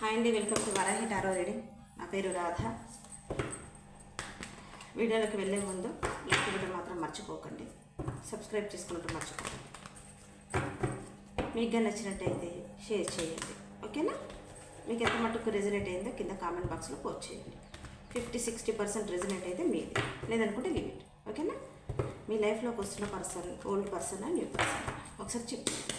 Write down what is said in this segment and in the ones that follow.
Hi అండి welcome to Varahi tarot reading. నా పేరు రాధ. వీడియోలోకి వెళ్ళే ముందు లైక్ ఇవ్వడం మాత్రం మర్చిపోకండి. సబ్స్క్రైబ్ చేసుకుంటూ మర్చిపోకండి. మీకు నచ్చినట్టయితే షేర్ చేయండి. ఓకేనా? మీకు ఎంత మటుకు రెజినేట్ అయిందో కింద కామెంట్ బాక్స్లో పోస్ట్ చేయండి. ఫిఫ్టీ సిక్స్టీ పర్సెంట్ రెజినేట్ అయితే మీది. లేదనుకుంటే లిమిట్ ఓకేనా? మీ లైఫ్లోకి వస్తున్న person old person new person ఒకసారి చెప్పండి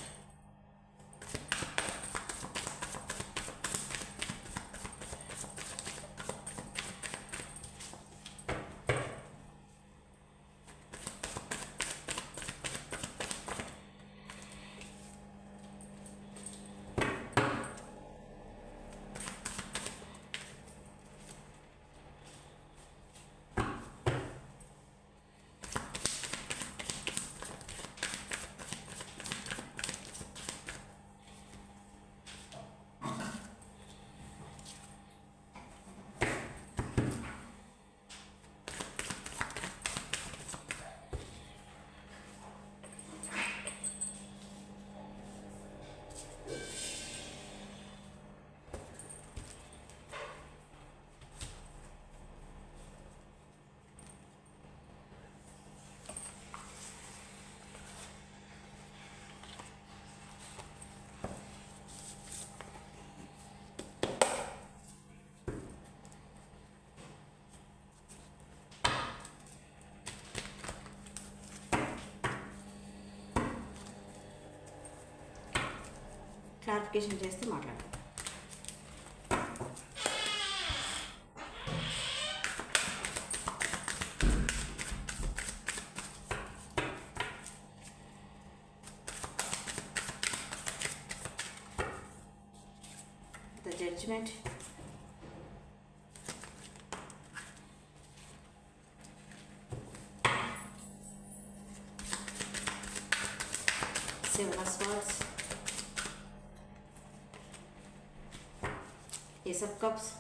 క్లారిఫికేషన్ చేస్తే మాట్లాడతాం the judgment seven of swords ये सब cups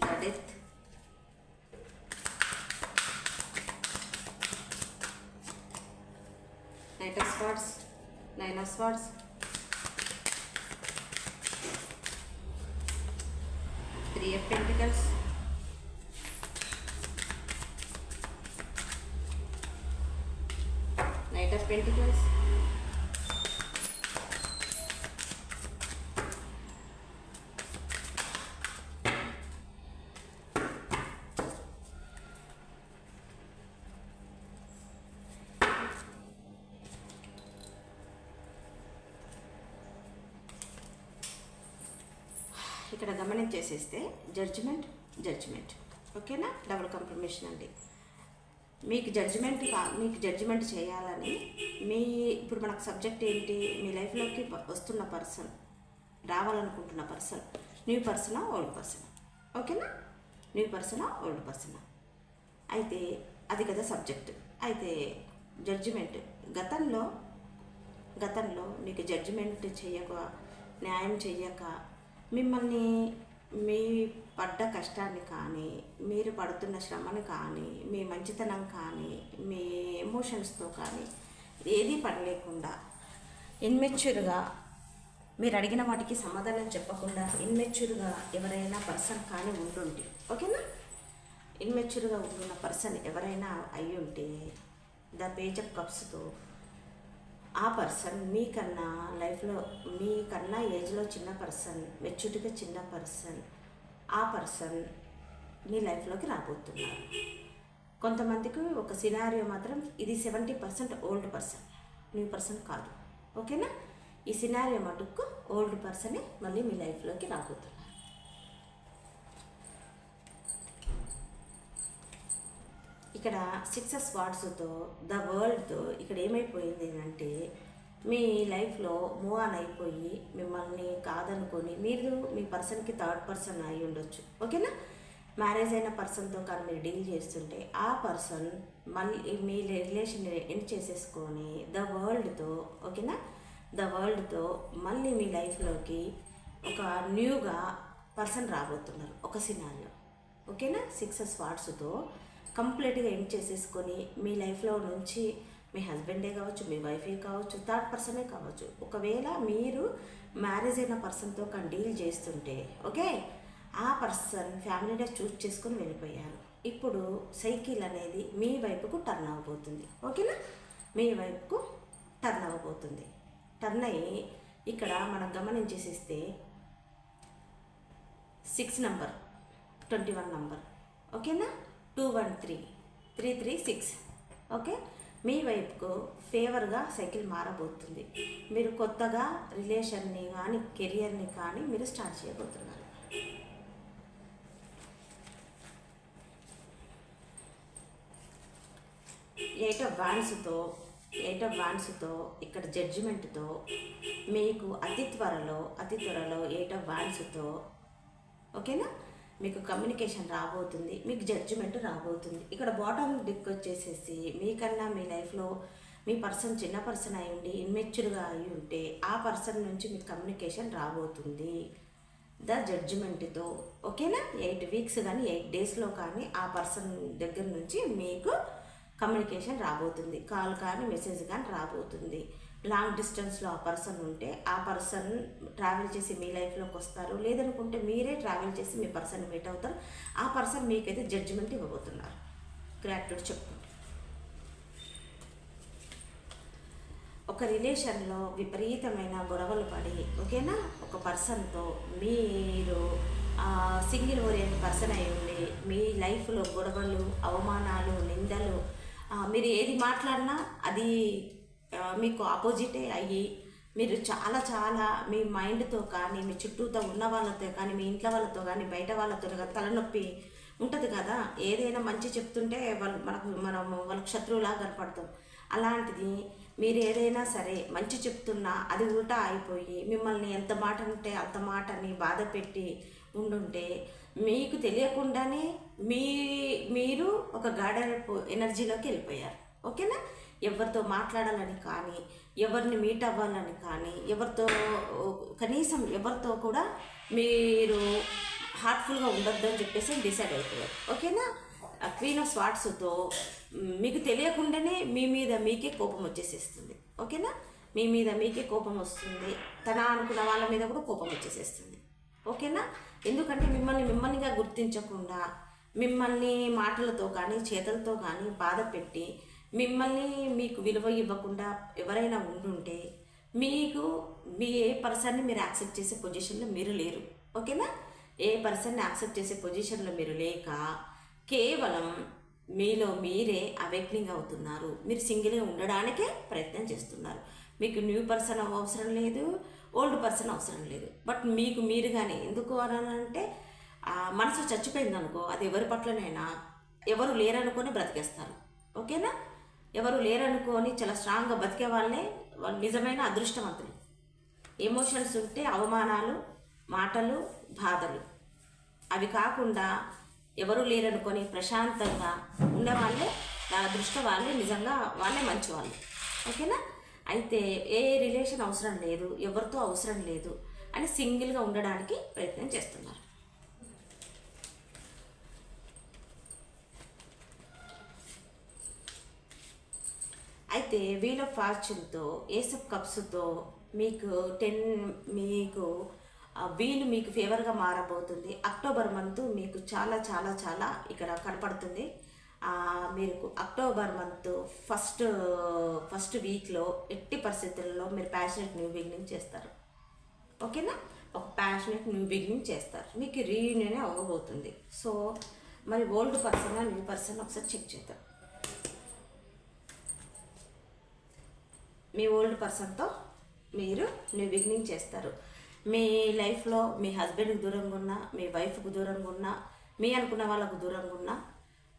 got it. Knight of Swords, Nine of Swords, three of pentacles knight of pentacles ఇక్కడ గమనించేసేస్తే జడ్జిమెంట్ జడ్జిమెంట్ ఓకేనా? డబుల్ కంప్రమేషన్ అండి. మీకు జడ్జిమెంట్ మీకు జడ్జిమెంట్ చేయాలని మీ ఇప్పుడు మనకు సబ్జెక్ట్ ఏంటి? మీ లైఫ్లోకి ప- వస్తున్న పర్సన్ రావాలనుకుంటున్న పర్సన్ న్యూ పర్సనా ఓల్డ్ పర్సన్ ఓకేనా? న్యూ పర్సనా ఓల్డ్ పర్సనా అయితే అది కదా సబ్జెక్ట్ అయితే జడ్జిమెంట్ గతంలో గతంలో మీకు జడ్జిమెంట్ చేయక న్యాయం చేయక మిమ్మల్ని మీ పడ్డ కష్టాన్ని కానీ మీరు పడుతున్న శ్రమని కానీ మీ మంచితనం కానీ మీ ఎమోషన్స్తో కానీ ఏదీ పడలేకుండా ఇన్మెచ్యూర్గా మీరు అడిగిన వాటికి సమాధానం చెప్పకుండా ఇన్మెచ్యూర్గా ఎవరైనా పర్సన్ కానీ ఉంటుంటే ఓకేనా? ఇన్మెచ్యూర్గా ఉంటున్న పర్సన్ ఎవరైనా అయ్యుంటే ఉంటే ద పేజ్ ఆఫ్ కప్స్తో ఆ పర్సన్ మీకన్నా లైఫ్లో మీకన్నా ఏజ్లో చిన్న పర్సన్ మెచ్యూరిటీగా చిన్న పర్సన్ ఆ పర్సన్ మీ లైఫ్లోకి రాబోతున్నారు. కొంతమందికి ఒక సినారియో మాత్రం ఇది seventy percent old person new person కాదు. ఓకేనా? ఈ సినారియో మటుకు ఓల్డ్ పర్సనే మళ్ళీ మీ లైఫ్లోకి రాబోతున్నారు. ఇక్కడ సిక్స్ వాట్స్తో ద వరల్డ్తో ఇక్కడ ఏమైపోయింది అంటే మీ లైఫ్లో మూవ్ ఆన్ అయిపోయి మిమ్మల్ని కాదనుకొని మీరు మీ పర్సన్కి థర్డ్ పర్సన్ అయి ఉండొచ్చు. ఓకేనా? మ్యారేజ్ అయిన పర్సన్తో కానీ మీరు డీల్ చేస్తుంటే ఆ పర్సన్ మళ్ళీ మీ రిలేషన్ ఎండ్ చేసేసుకొని ద వరల్డ్తో ఓకేనా? ద వరల్డ్తో మళ్ళీ మీ లైఫ్లోకి ఒక న్యూగా పర్సన్ రాబోతున్నారు ఒక సినారిలో ఓకేనా? సిక్స్ స్పాట్స్తో కంప్లీట్గా ఎండ్ చేసేసుకొని మీ లైఫ్లో నుంచి మీ హస్బెండే కావచ్చు మీ వైఫే కావచ్చు థర్డ్ పర్సనే కావచ్చు ఒకవేళ మీరు మ్యారేజ్ అయిన పర్సన్తో కానీ డీల్ చేస్తుంటే ఓకే? ఆ పర్సన్ ఫ్యామిలీనే చూస్ చేసుకొని వెళ్ళిపోయారు. ఇప్పుడు సైకిల్ అనేది మీ వైపుకు టర్న్ అవ్వబోతుంది. ఓకేనా? మీ వైపుకు టర్న్ అవ్వబోతుంది. టర్న్ అయ్యి ఇక్కడ మనం గమనించేసిస్తే six number twenty one number. ఓకేనా? Two one three three three six okay మీ వైపుకు ఫేవర్గా సైకిల్ మారబోతుంది. మీరు కొత్తగా రిలేషన్ని కానీ కెరియర్ని కానీ మీరు స్టార్ట్ చేయబోతున్నారు. ఎయిట్ ఆఫ్ వ్యాన్స్తో ఎయిట్ ఆఫ్ వ్యాన్స్తో ఇక్కడ జడ్జిమెంట్తో మీకు అతి త్వరలో అతి త్వరలో ఎయిట్ ఆఫ్ వ్యాన్స్తో ఓకేనా మీకు కమ్యూనికేషన్ రాబోతుంది మీకు జడ్జిమెంట్ రాబోతుంది. ఇక్కడ బాటమ్ డిక్ వచ్చేసేసి మీకన్నా మీ లైఫ్లో మీ పర్సన్ చిన్న పర్సన్ అయి ఉండి ఇన్మెచ్యూర్గా అయి ఉంటే ఆ పర్సన్ నుంచి మీకు కమ్యూనికేషన్ రాబోతుంది. ద జడ్జిమెంట్తో ఓకేనా ఎయిట్ వీక్స్ కానీ ఎయిట్ డేస్లో కానీ ఆ పర్సన్ దగ్గర నుంచి మీకు కమ్యూనికేషన్ రాబోతుంది. కాల్ కానీ మెసేజ్ కానీ రాబోతుంది. లాంగ్ డిస్టెన్స్లో ఆ పర్సన్ ఉంటే ఆ పర్సన్ ట్రావెల్ చేసి మీ లైఫ్లోకి వస్తారు. లేదనుకుంటే మీరే ట్రావెల్ చేసి మీ పర్సన్ మీట్ అవుతారు. ఆ పర్సన్ మీకైతే జడ్జిమెంట్ ఇవ్వబోతున్నారు. గ్రాట్యూడ్ చెప్పుకుంటే. ఒక రిలేషన్లో విపరీతమైన గొడవలు పడి ఓకేనా? ఒక పర్సన్తో మీరు సింగిల్ ఓరియంట్ పర్సన్ అయి ఉండి మీ లైఫ్లో గొడవలు అవమానాలు నిందలు మీరు ఏది మాట్లాడినా అది మీకు ఆపోజిటే అయ్యి మీరు చాలా చాలా మీ మైండ్తో కానీ మీ చుట్టూతో ఉన్న వాళ్ళతో కానీ మీ ఇంట్లో వాళ్ళతో కానీ బయట వాళ్ళతో కానీ తలనొప్పి ఉంటుంది కదా? ఏదైనా మంచి చెప్తుంటే వాళ్ళు మనకు మనం వాళ్ళకి శత్రువులాగా కనపడతాం. అలాంటిది మీరు ఏదైనా సరే మంచి చెప్తున్నా అది ఉల్టా అయిపోయి మిమ్మల్ని ఎంత మాట ఉంటే అంత మాటని బాధ పెట్టి ఉండుంటే మీకు తెలియకుండానే మీ మీరు ఒక గాడపు ఎనర్జీలోకి వెళ్ళిపోయారు. ఓకేనా? ఎవరితో మాట్లాడాలని కానీ ఎవరిని మీట్ అవ్వాలని కానీ ఎవరితో కనీసం ఎవరితో కూడా మీరు హార్ట్ఫుల్గా ఉండొద్దు అని చెప్పేసి డిసైడ్ అయిపోయారు. ఓకేనా? క్వీన్ ఆఫ్ స్వాట్స్తో మీకు తెలియకుండానే మీ మీద మీకే కోపం వచ్చేసేస్తుంది. ఓకేనా? మీ మీద మీకే కోపం వస్తుంది. తన అనుకున్న వాళ్ళ మీద కూడా కోపం వచ్చేసేస్తుంది. ఓకేనా? ఎందుకంటే మిమ్మల్ని మిమ్మల్నిగా గుర్తించకుండా మిమ్మల్ని మాటలతో కానీ చేతలతో కానీ బాధ పెట్టి మిమ్మల్ని మీకు విలువ ఇవ్వకుండా ఎవరైనా ఉండుంటే మీకు మీ ఏ పర్సన్ని మీరు యాక్సెప్ట్ చేసే పొజిషన్లో మీరు లేరు. ఓకేనా? ఏ పర్సన్ని యాక్సెప్ట్ చేసే పొజిషన్లో మీరు లేక కేవలం మీలో మీరే అవేక్నింగ్ అవుతున్నారు. మీరు సింగిల్గా ఉండడానికే ప్రయత్నం చేస్తున్నారు. మీకు న్యూ పర్సన్ అవసరం లేదు ఓల్డ్ పర్సన్ అవసరం లేదు. బట్ మీకు మీరుగానే ఎందుకు అనంటే మనసు చచ్చిపోయింది అనుకో అది ఎవరి పట్లనైనా ఎవరు లేరనుకొని బ్రతికేస్తారు. ఓకేనా? ఎవరు లేరనుకొని చాలా స్ట్రాంగ్గా బతికే వాళ్ళే వాళ్ళు నిజమైన అదృష్టవంతులు. ఎమోషన్స్ ఉంటే అవమానాలు మాటలు బాధలు. అవి కాకుండా ఎవరు లేరనుకొని ప్రశాంతంగా ఉండేవాళ్ళే నా అదృష్టం వాళ్ళే నిజంగా వాళ్ళే మంచి వాళ్ళు. ఓకేనా? అయితే ఏ రిలేషన్ అవసరం లేదు ఎవరితో అవసరం లేదు అని సింగిల్గా ఉండడానికి ప్రయత్నం చేస్తున్నారు. అయితే వీల్ ఆఫ్ ఫార్చ్యూన్తో ఏసప్ కప్స్తో మీకు టెన్ మీకు వీలు మీకు ఫేవర్గా మారబోతుంది. అక్టోబర్ మంత్ మీకు చాలా చాలా చాలా ఇక్కడ కనపడుతుంది. మీరు మీకు అక్టోబర్ మంత్ ఫస్ట్ ఫస్ట్ వీక్లో ఎట్టి పరిస్థితుల్లో మీరు ప్యాషనెట్ న్యూ బిగినింగ్ చేస్తారు. ఓకేనా? ఒక ప్యాషనెట్ న్యూ బిగినింగ్ చేస్తారు. మీకు రీయూనియన్ అవ్వబోతుంది. సో మరి ఓల్డ్ పర్సన్ న్యూ పర్సన్ ఒకసారి చెక్ చేద్దాం. మీ ఓల్డ్ పర్సన్తో మీరు న్యూ బిగినింగ్ చేస్తారు. మీ లైఫ్లో మీ హస్బెండ్కి దూరంగా ఉన్నా మీ వైఫ్కు దూరంగా ఉన్నా మీ అనుకున్న వాళ్ళకు దూరంగా ఉన్నా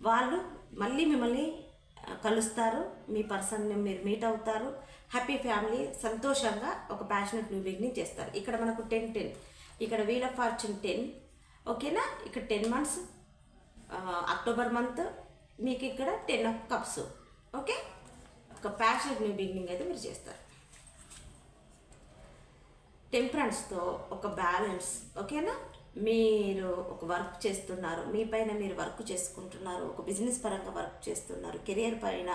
వాళ్ళు మళ్ళీ మిమ్మల్ని కలుస్తారు. మీ పర్సన్ని మీరు మీట్ అవుతారు. హ్యాపీ ఫ్యామిలీ సంతోషంగా ఒక ప్యాషనెట్ న్యూ బిగినింగ్ చేస్తారు. ఇక్కడ మనకు టెన్ టెన్ ఇక్కడ వీల్ ఆఫ్ ఫార్చ్యూన్ టెన్ ఓకేనా ఇక్కడ టెన్ మంత్స్ అక్టోబర్ మంత్ మీకు ఇక్కడ టెన్ ఆఫ్ కప్స్ ఓకే ఒక ప్యాషనెట్ న్యూ బిగినింగ్ అయితే మీరు చేస్తారు. టెంపరెన్స్తో ఒక బ్యాలెన్స్ ఓకేనా? మీరు ఒక వర్క్ చేస్తున్నారు మీ పైన మీరు వర్క్ చేసుకుంటున్నారు ఒక బిజినెస్ పరంగా వర్క్ చేస్తున్నారు కెరియర్ పైన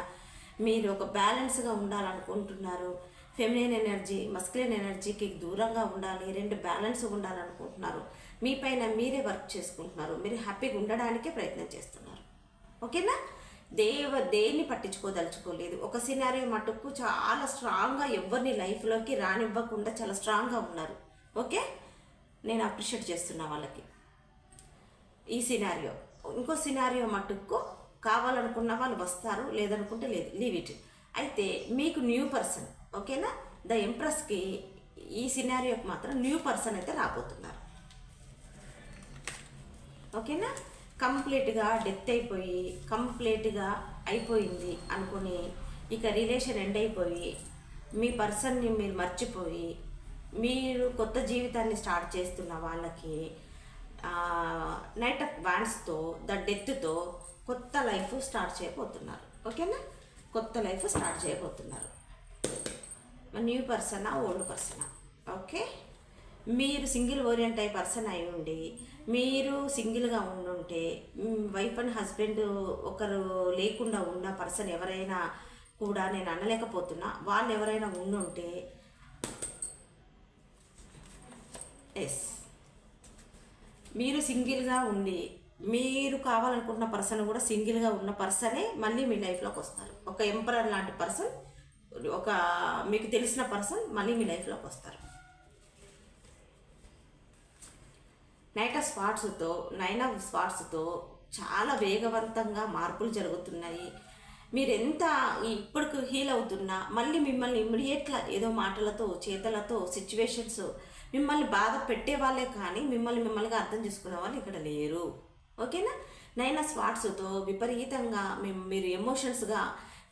మీరు ఒక బ్యాలెన్స్గా ఉండాలనుకుంటున్నారు ఫెమినిన్ ఎనర్జీ మస్కులిన్ ఎనర్జీకి దూరంగా ఉండాలి రెండు బ్యాలెన్స్ ఉండాలనుకుంటున్నారు మీ పైన మీరే వర్క్ చేసుకుంటున్నారు మీరు హ్యాపీగా ఉండడానికే ప్రయత్నం చేస్తున్నారు. ఓకేనా? దేవ దేన్ని పట్టించుకోదలుచుకోలేదు. ఒక సినారియో మటుకు చాలా స్ట్రాంగ్గా ఎవరిని లైఫ్లోకి రానివ్వకుండా చాలా స్ట్రాంగ్గా ఉన్నారు. ఓకే? నేను అప్రిషియేట్ చేస్తున్నా వాళ్ళకి. ఈ సినారియో ఇంకో సినారియో మటుకు కావాలనుకున్న వాళ్ళు వస్తారు లేదనుకుంటే లేదు. లీవ్ ఇట్ అయితే మీకు న్యూ పర్సన్ ఓకేనా? ద ఎంప్రెస్కి ఈ సినారియోకి మాత్రం న్యూ పర్సన్ అయితే రాబోతున్నారు. ఓకేనా? కంప్లీట్గా డెత్ అయిపోయి కంప్లీట్గా అయిపోయింది అనుకుని ఇక రిలేషన్ ఎండ్ అయిపోయి మీ పర్సన్ని మీరు మర్చిపోయి మీరు కొత్త జీవితాన్ని స్టార్ట్ చేస్తున్న వాళ్ళకి నైట్ ఆఫ్ బ్యాండ్స్తో ద డెత్తో కొత్త లైఫ్ స్టార్ట్ చేయబోతున్నారు. ఓకేనా? కొత్త లైఫ్ స్టార్ట్ చేయబోతున్నారు. న్యూ పర్సనా ఓల్డ్ పర్సనా? ఓకే? మీరు సింగిల్ ఓరియంట్ అయ్యే పర్సన్ అయి ఉండి మీరు సింగిల్గా ఉండుంటే వైఫ్ అండ్ హస్బెండ్ ఒకరు లేకుండా ఉన్న పర్సన్ ఎవరైనా కూడా నేను అనలేకపోతున్నా. వాళ్ళు ఎవరైనా ఉండుంటే ఎస్ మీరు సింగిల్గా ఉండి మీరు కావాలనుకుంటున్న పర్సన్ కూడా సింగిల్గా ఉన్న పర్సనే మళ్ళీ మీ లైఫ్లోకి వస్తారు. ఒక ఎంపరర్ లాంటి పర్సన్ ఒక మీకు తెలిసిన పర్సన్ మళ్ళీ మీ లైఫ్లోకి వస్తారు. నైట్ ఆఫ్ స్పాట్స్తో నైన్ ఆఫ్ స్పాట్స్తో చాలా వేగవంతంగా మార్పులు జరుగుతున్నాయి. మీరు ఎంత ఇప్పటికి హీల్ అవుతున్నా మళ్ళీ మిమ్మల్ని ఇమ్మీడియట్గా ఏదో మాటలతో చేతలతో సిచ్యువేషన్స్ మిమ్మల్ని బాధ పెట్టే వాళ్ళే కానీ మిమ్మల్ని మిమ్మల్నిగా అర్థం చేసుకునే వాళ్ళు ఇక్కడ లేరు. ఓకేనా? నైనా స్పాట్స్తో విపరీతంగా మేము మీరు ఎమోషన్స్గా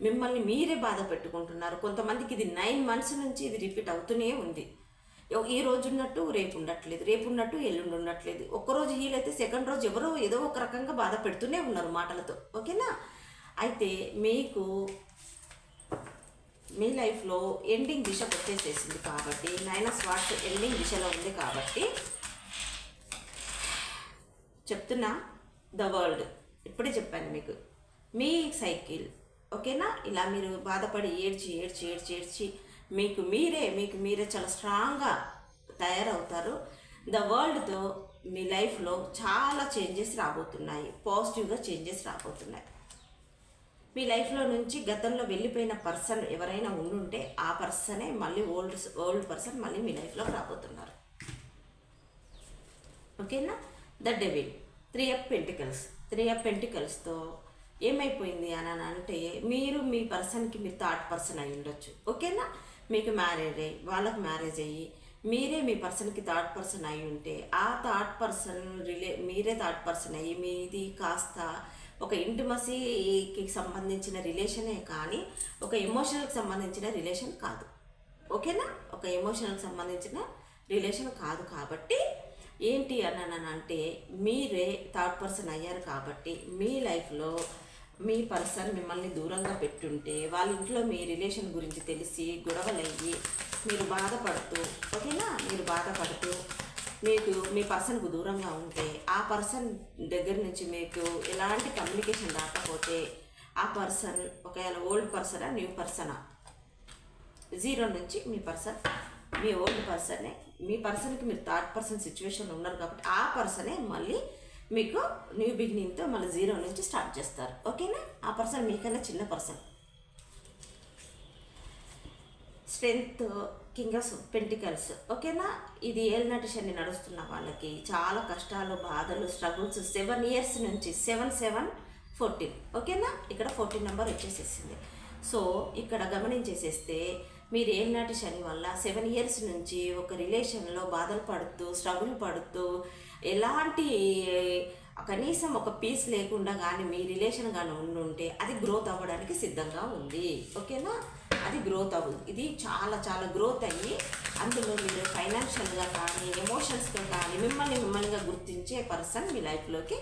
మిమ్మల్ని మీరే బాధ పెట్టుకుంటున్నారు. కొంతమందికి ఇది నైన్ మంత్స్ నుంచి ఇది రిపీట్ అవుతూనే ఉంది. ఈ రోజు ఉన్నట్టు రేపు ఉండట్లేదు రేపు ఉన్నట్టు ఎల్లుండి ఉండట్లేదు. ఒక్కరోజు హీల్ అయితే సెకండ్ రోజు ఎవరో ఏదో ఒక రకంగా బాధ పెడుతూనే ఉన్నారు మాటలతో. ఓకేనా? అయితే మీకు మీ లైఫ్లో ఎండింగ్ దిశ వచ్చేసేసింది కాబట్టి నైన్ ఆఫ్ ఎండింగ్ దిశలో ఉంది కాబట్టి చెప్తున్నా ద వరల్డ్ ఇప్పుడే చెప్పాను మీకు. మీ సైకిల్ ఓకేనా? ఇలా మీరు బాధపడి ఏడ్చి ఏడ్చి ఏడ్చి ఏడ్చి మీకు మీరే మీకు మీరే చాలా స్ట్రాంగ్గా తయారవుతారు. ద వరల్డ్తో మీ లైఫ్లో చాలా చేంజెస్ రాబోతున్నాయి. పాజిటివ్గా చేంజెస్ రాబోతున్నాయి. మీ లైఫ్లో నుంచి గతంలో వెళ్ళిపోయిన పర్సన్ ఎవరైనా ఉండుంటే ఆ పర్సనే మళ్ళీ ఓల్డ్ ఓల్డ్ పర్సన్ మళ్ళీ మీ లైఫ్లోకి రాబోతున్నారు. ఓకేనా the devil three of pentacles three of పెంటికల్స్తో ఏమైపోయింది అని అంటే మీరు మీ పర్సన్కి మీరు థర్డ్ పర్సన్ అయి ఉండొచ్చు. ఓకేనా మీకు మ్యారేజ్ అయ్యి వాళ్ళకి మ్యారేజ్ అయ్యి మీరే మీ పర్సన్కి థర్డ్ పర్సన్ అయి ఉంటే ఆ థర్డ్ పర్సన్ రిలే మీరే థర్డ్ పర్సన్ అయ్యి మీది కాస్త ఒక ఇంటిమసీకి సంబంధించిన రిలేషనే కానీ ఒక ఎమోషనల్కి సంబంధించిన రిలేషన్ కాదు. ఓకేనా? ఒక ఎమోషనల్కి సంబంధించిన రిలేషన్ కాదు కాబట్టి ఏంటి అన్నానంటే మీరే థర్డ్ పర్సన్ అయ్యారు కాబట్టి మీ లైఫ్లో మీ పర్సన్ మిమ్మల్ని దూరంగా పెట్టుంటే వాళ్ళ ఇంట్లో మీ రిలేషన్ గురించి తెలిసి గొడవలయ్యి మీరు బాధపడుతూ ఓకేనా? మీరు బాధపడుతూ మీకు మీ పర్సన్కు దూరంగా ఉంటే ఆ పర్సన్ దగ్గర నుంచి మీకు ఎలాంటి కమ్యూనికేషన్ రాకపోతే ఆ పర్సన్ ఒకవేళ ఓల్డ్ పర్సనా న్యూ పర్సనా? జీరో నుంచి మీ పర్సన్ మీ ఓల్డ్ పర్సనే మీ పర్సన్కి మీరు థర్డ్ పర్సన్ సిచ్యువేషన్ ఉన్నారు కాబట్టి ఆ పర్సనే మళ్ళీ మీకు న్యూ బిగినింగ్తో మళ్ళీ జీరో నుంచి స్టార్ట్ చేస్తారు. ఓకేనా ఆ పర్సన్ మీకన్నా చిన్న person strength king of pentacles ఓకేనా ఇది ఏళ్ళనాటి శని నడుస్తున్న వాళ్ళకి చాలా కష్టాలు బాధలు స్ట్రగుల్స్ సెవెన్ ఇయర్స్ నుంచి సెవెన్ సెవెన్ ఫోర్టీన్ ఓకేనా ఇక్కడ ఫోర్టీన్ నెంబర్ వచ్చేసేసింది. సో ఇక్కడ గమనించేసేస్తే మీరు ఏళ్ళనాటి శని వల్ల సెవెన్ ఇయర్స్ నుంచి ఒక రిలేషన్లో బాధలు పడుతూ స్ట్రగుల్ పడుతూ ఎలాంటి కనీసం ఒక పీస్ లేకుండా కానీ మీ రిలేషన్ కానీ ఉండుంటే అది గ్రోత్ అవ్వడానికి సిద్ధంగా ఉంది. ఓకేనా? అది గ్రోత్ అవ్వదు ఇది చాలా చాలా గ్రోత్ అయ్యి అందులో మీరు ఫైనాన్షియల్గా కానీ ఎమోషన్స్గా కానీ మిమ్మల్ని మిమ్మల్నిగా గుర్తించే పర్సన్ మీ లైఫ్లోకి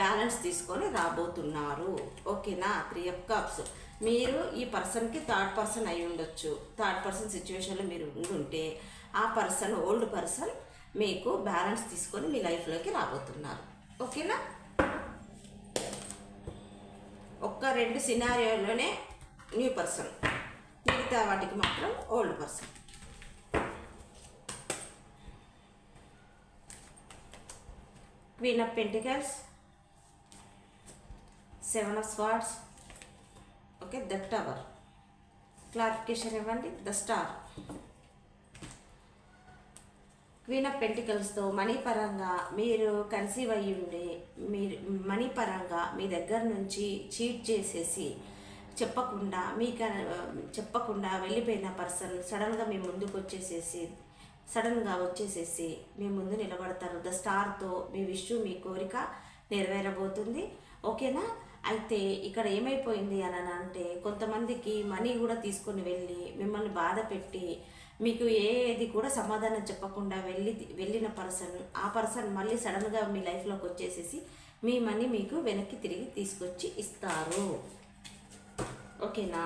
బ్యాలెన్స్ తీసుకొని రాబోతున్నారు. ఓకేనా? Three of cups. మీరు ఈ పర్సన్కి థర్డ్ పర్సన్ అయి ఉండొచ్చు థర్డ్ పర్సన్ సిచ్యువేషన్లో మీరు ఉండుంటే ఆ పర్సన్ ఓల్డ్ పర్సన్ మీకు బ్యాలెన్స్ తీసుకొని మీ లైఫ్లోకి రాబోతున్నారు. ఓకేనా? ఒక్క రెండు సినారియోలోనే న్యూ పర్సన్ మిగతా వాటికి మాత్రం old person queen of pentacles seven of swords okay the tower clarification ఇవ్వండి ద స్టార్ క్వీన్ ఆఫ్ పెంటికల్స్తో మనీ పరంగా మీరు కన్సీవ్ అయ్యి ఉండి మీరు మనీ పరంగా మీ దగ్గర నుంచి చీట్ చేసేసి చెప్పకుండా మీకు చెప్పకుండా వెళ్ళిపోయిన పర్సన్ సడన్గా మీ ముందుకు వచ్చేసేసి సడన్గా వచ్చేసేసి మీ ముందు నిలబడతారు. ద స్టార్తో మీ విష్ మీ కోరిక నెరవేరబోతుంది. ఓకేనా? అయితే ఇక్కడ ఏమైపోయింది అని అంటే కొంతమందికి మనీ కూడా తీసుకొని వెళ్ళి మిమ్మల్ని బాధ పెట్టి మీకు ఏది కూడా సమాధానం చెప్పకుండా వెళ్ళి వెళ్ళిన పర్సన్ ఆ పర్సన్ మళ్ళీ సడన్గా మీ లైఫ్లోకి వచ్చేసేసి మీ మనీ మీకు వెనక్కి తిరిగి తీసుకొచ్చి ఇస్తారు. ఓకేనా?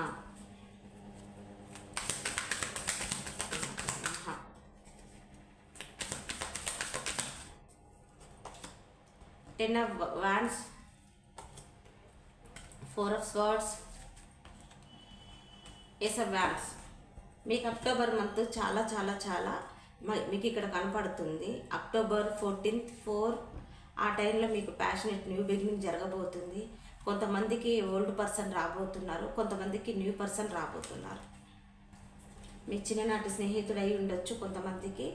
Ten of wands four of swords ace of wands మీకు అక్టోబర్ మంత్ చాలా చాలా చాలా మీకు ఇక్కడ కనపడుతుంది. అక్టోబర్ ఫోర్టీన్త్ ఫోర్ ఆ టైంలో మీకు ప్యాషనెట్ న్యూ బిగినింగ్ జరగబోతుంది. కొంతమందికి ఓల్డ్ పర్సన్ రాబోతున్నారు కొంతమందికి న్యూ పర్సన్ రాబోతున్నారు. మీ చిన్ననాటి స్నేహితుడు అయి ఉండొచ్చు కొంతమందికి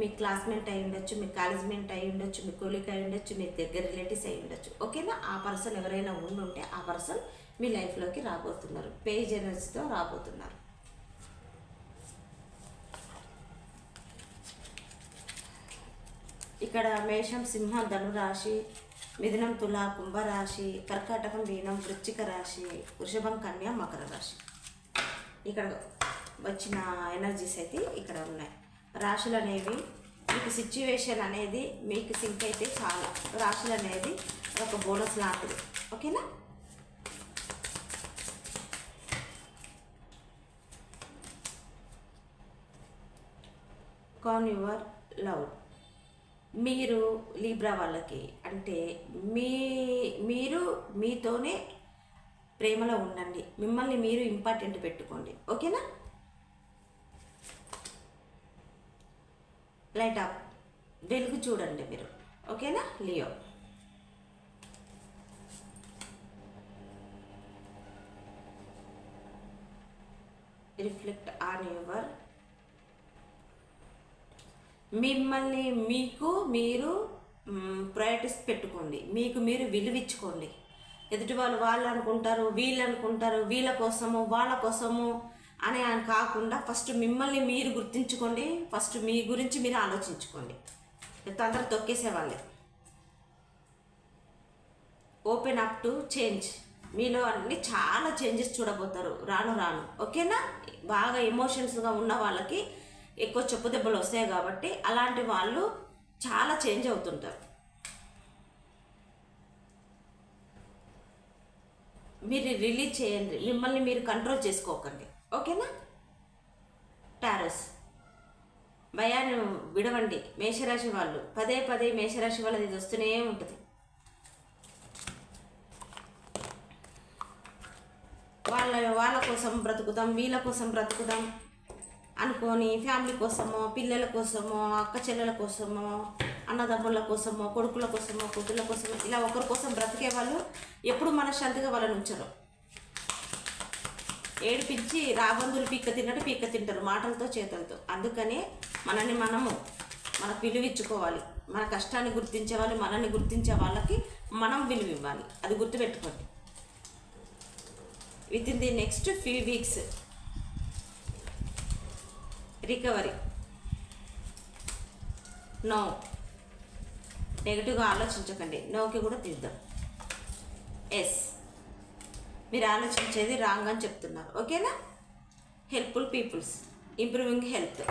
మీ క్లాస్మేట్ అయి ఉండొచ్చు మీ కాలేజ్మేట్ అయి ఉండొచ్చు మీ కొలిక్ అయి ఉండొచ్చు మీ దగ్గర రిలేటివ్స్ అయి ఉండొచ్చు. ఓకేనా? ఆ పర్సన్ ఎవరైనా ఉండుంటే ఆ పర్సన్ మీ లైఫ్లోకి రాబోతున్నారు. పేజ్ ఎనర్జీతో రాబోతున్నారు. ఇక్కడ మేషం సింహం ధనురాశి మిథునం తుల కుంభరాశి కర్కాటకం మీనం వృశ్చిక రాశి వృషభం కన్య మకర రాశి. ఇక్కడ వచ్చిన ఎనర్జీస్ అయితే ఇక్కడ ఉన్నాయి. రాశులు అనేవి మీకు సిచ్యువేషన్ అనేది మీకు సింక్ అయితే చాలా. రాశులు అనేది ఒక బోనస్ లాంటిది. ఓకేనా? కాన్ యువర్ లవ్ మీరు లీబ్రా వాళ్ళకి అంటే మీ మీరు మీతోనే ప్రేమలో ఉండండి. మిమ్మల్ని మీరు ఇంపార్టెంట్ పెట్టుకోండి. ఓకేనా? లైట్ అప్ వెలుగు చూడండి మీరు. ఓకేనా? లియో రిఫ్లెక్ట్ ఆన్ యువర్ మిమ్మల్ని మీకు మీరు ప్రయారిటీస్ పెట్టుకోండి. మీకు మీరు విలువించుకోండి ఎదుటి వాళ్ళు వాళ్ళు అనుకుంటారు వీళ్ళు అనుకుంటారు వీళ్ళ కోసము వాళ్ళ కోసము అని అని కాకుండా ఫస్ట్ మిమ్మల్ని మీరు గుర్తించుకోండి. ఫస్ట్ మీ గురించి మీరు ఆలోచించుకోండి. తొందర తొక్కేసే వాళ్ళే ఓపెన్ అప్ టు చేంజ్ మీలో అన్ని చాలా చేంజెస్ చూడబోతారు. రాను రాను. ఓకేనా బాగా ఎమోషన్స్గా ఉన్న వాళ్ళకి ఎక్కువ చెప్పు దెబ్బలు వస్తాయి కాబట్టి అలాంటి వాళ్ళు చాలా చేంజ్ అవుతుంటారు. మీరు రిలీజ్ చేయండి. మిమ్మల్ని మీరు కంట్రోల్ చేసుకోకండి. ఓకేనా? టారస్. భయాన్ని విడవండి. మేషరాశి వాళ్ళు. పదే పదే మేషరాశి వాళ్ళది ఇది వస్తూనే ఉంటుంది. వాళ్ళ వాళ్ళ కోసం బ్రతుకుదాం వీళ్ళ కోసం బ్రతుకుదాం అనుకొని ఫ్యామిలీ కోసమో పిల్లల కోసమో అక్క చెల్లెల కోసమో అన్నదమ్ముల కోసమో కొడుకుల కోసమో కూతుళ్ళ కోసమో ఇలా ఒకరి కోసం బ్రతికే వాళ్ళు ఎప్పుడు మనశ్శాంతిగా వాళ్ళని ఉంచరు. ఏడిపించి రాబందులు పీక్క తిన్నట్టు పీక్క తింటారు మాటలతో చేతులతో. అందుకనే మనని మనము మనకు విలువిచ్చుకోవాలి. మన కష్టాన్ని గుర్తించే వాళ్ళు మనల్ని గుర్తించే వాళ్ళకి మనం విలువ ఇవ్వాలి అది గుర్తుపెట్టుకోండి. Within the next few weeks recovery. No. నెగిటివ్గా ఆలోచించకండి. నోకి కూడా తీద్దాం. ఎస్ మీరు ఆలోచించేది రాంగ్ అని చెప్తున్నారు. ఓకేనా? Helpful peoples improving health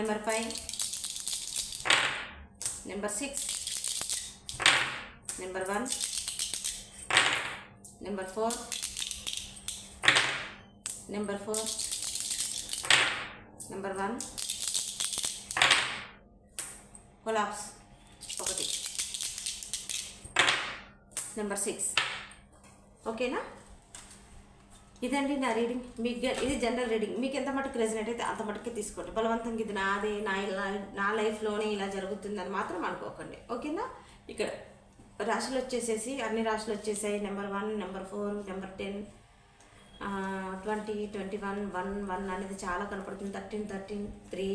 number five number six number one number four number four number one collapse ఒకటి నెంబర్ సిక్స్ ఓకేనా ఇదండి నా రీడింగ్. మీకు ఇది జనరల్ రీడింగ్. మీకు ఎంత మటుకు రెసినెట్ అయితే అంత మటుకే తీసుకోండి. బలవంతంగా ఇది నాదే నా ఇలా నా లైఫ్లోనే ఇలా జరుగుతుందని మాత్రం అనుకోకండి. ఓకేనా? ఇక్కడ రాశులు వచ్చేసేసి అన్ని రాశులు వచ్చేసాయి. Number one number four number ten twenty twenty one one one అనేది చాలా కనపడుతుంది. Thirteen thirteen three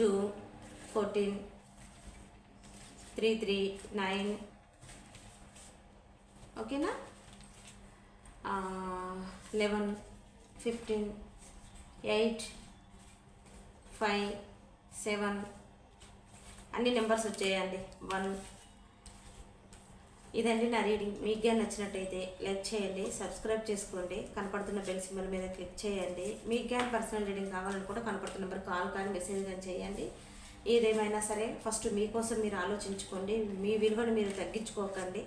two fourteen three three nine ఓకేనా? Eleven fifteen eight five seven అన్ని నెంబర్స్ వచ్చేయండి. వన్ ఇదండి నా రీడింగ్ మీకు కానీ నచ్చినట్టయితే లైక్ చేయండి సబ్స్క్రైబ్ చేసుకోండి కనపడుతున్న బెల్ సింబల్ మీద క్లిక్ చేయండి. మీకు కానీ పర్సనల్ రీడింగ్ కావాలని కూడా కనపడుతున్న నెంబర్ కాల్ కానీ మెసేజ్ కానీ చేయండి. ఏదేమైనా సరే ఫస్ట్ మీకోసం మీరు ఆలోచించుకోండి. మీ విలువను మీరు తగ్గించుకోకండి.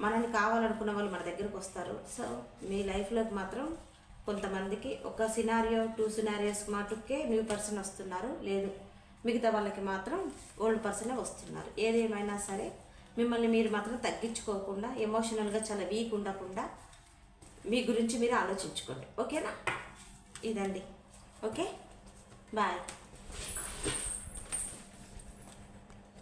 మనల్ని కావాలనుకున్న వాళ్ళు మన దగ్గరకు వస్తారు. సో మీ లైఫ్లోకి మాత్రం కొంతమందికి ఒక సినారియో టూ సినారియోస్ మాటకే న్యూ పర్సన్ వస్తున్నారు. లేదు మిగతా వాళ్ళకి మాత్రం ఓల్డ్ పర్సనే వస్తున్నారు. ఏదేమైనా సరే మిమ్మల్ని మీరు మాత్రం తగ్గించుకోకుండా ఎమోషనల్గా చాలా వీక్ ఉండకుండా మీ గురించి మీరు ఆలోచించుకోండి. ఓకేనా? ఇదండి. ఓకే? బాయ్.